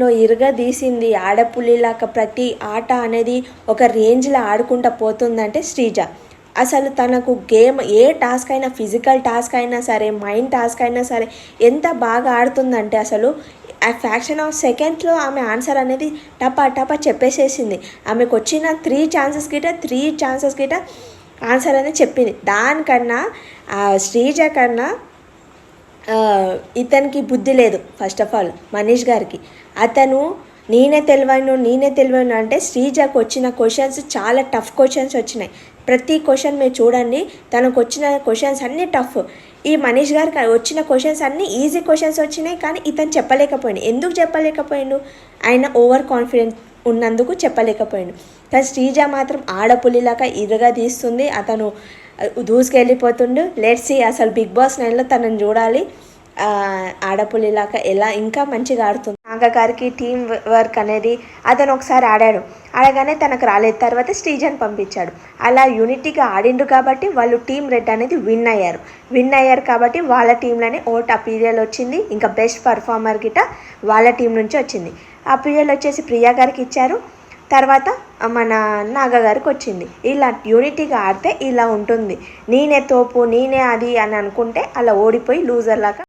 లో ఇరగదీసింది ఆడపుల్లిలాగా ప్రతి ఆట అనేది ఒక రేంజ్లో ఆడుకుంటూ పోతుందంటే శ్రీజ. అసలు తనకు గేమ్ ఏ టాస్క్ అయినా ఫిజికల్ టాస్క్ అయినా సరే మైండ్ టాస్క్ అయినా సరే ఎంత బాగా ఆడుతుందంటే అసలు ఆ ఫ్యాక్షన్ ఆఫ్ సెకండ్స్లో ఆమె ఆన్సర్ అనేది టపా టపా చెప్పేసేసింది. ఆమెకు వచ్చిన త్రీ ఛాన్సెస్ గిట త్రీ ఛాన్సెస్ గిట ఆన్సర్ అనేది చెప్పింది. దానికన్నా ఆ శ్రీజ కన్నా ఇతనికి బుద్ధి లేదు ఫస్ట్ ఆఫ్ ఆల్ మనీష్ గారికి. అతను నేనే తెలివైన నేనే తెలివైన అంటే శ్రీజకు వచ్చిన క్వశ్చన్స్ చాలా టఫ్ క్వశ్చన్స్ వచ్చినాయి. ప్రతి క్వశ్చన్ మీరు చూడండి తనకు వచ్చిన క్వశ్చన్స్ అన్నీ టఫ్ ఈ మనీష్ గారికి వచ్చిన క్వశ్చన్స్ అన్నీ ఈజీ క్వశ్చన్స్ వచ్చినాయి కానీ ఇతను చెప్పలేకపోయింది ఎందుకు చెప్పలేకపోయిండు? ఆయన ఓవర్ కాన్ఫిడెంట్ ఉన్నందుకు చెప్పలేకపోయిండు. కానీ శ్రీజ మాత్రం ఆడపులిలాగా ఇరుగా తీస్తుంది అతను దూసుకెళ్ళిపోతుండు. లెట్స్ అసలు బిగ్ బాస్ నైన్లో తనని చూడాలి. ఆడపుల్లిలాగా ఎలా ఇంకా మంచిగా ఆడుతుంది. నాగ గారికి టీం వర్క్ అనేది అతను ఒకసారి ఆడాడు. ఆడగానే తనకు రాలేదు. తర్వాత శ్రీజన్ పంపించాడు. అలా యూనిటీగా ఆడిండు కాబట్టి వాళ్ళు టీం రెడ్ అనేది విన్ అయ్యారు. విన్ అయ్యారు కాబట్టి వాళ్ళ టీంలోనే ఓట్ ఆ పీరియడ్ వచ్చింది. ఇంకా బెస్ట్ పర్ఫార్మర్ గిట వాళ్ళ టీం నుంచి వచ్చింది. ఆ పీరియడ్ వచ్చేసి ప్రియా గారికి ఇచ్చారు. తర్వాత మన నాగగారికి వచ్చింది. ఇలా యూనిటీగా ఆడితే ఇలా ఉంటుంది. నేనే తోపు నేనే అది అని అనుకుంటే అలా ఓడిపోయి లూజర్ లాగా